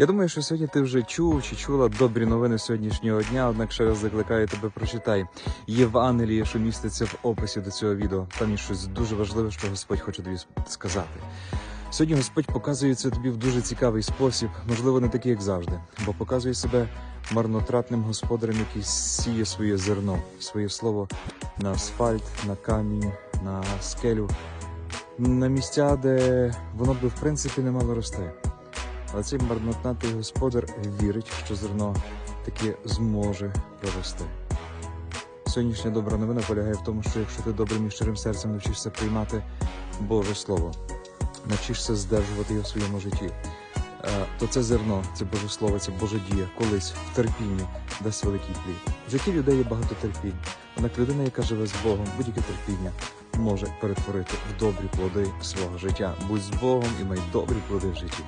Я думаю, що сьогодні ти вже чув чи чула добрі новини сьогоднішнього дня, однак ще раз закликаю тебе прочитай Євангеліє, що міститься в описі до цього відео. Там є щось дуже важливе, що Господь хоче тобі сказати. Сьогодні Господь показує це тобі в дуже цікавий спосіб, можливо, не такий, як завжди, бо показує себе марнотратним господарем, який сіє своє зерно, своє слово на асфальт, на камінь, на скелю, на місця, де воно би в принципі не мало рости. Але цей марнотратний господар вірить, що зерно таки зможе прорости. Сьогоднішня добра новина полягає в тому, що якщо ти добрим і щирим серцем навчишся приймати Боже Слово, навчишся здержувати його в своєму житті, е, то це зерно, це Боже Слово, це Божа дія колись в терпінні дасть великий плід. В житті людей є багато терпінь. Однак людина, яка живе з Богом, будь-яке терпіння може перетворити в добрі плоди свого життя. Будь з Богом і май добрі плоди в житті.